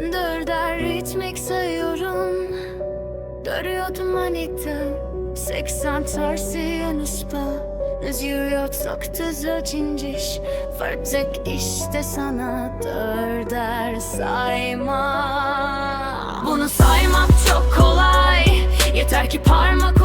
Dörder ritmik sayıyorum. Dörüyordum manikten 80 tersi yanışpa Özür yok soktu zöcinciş Fırtık işte sana. Dörder sayma. Bunu saymak çok kolay. Yeter ki parmak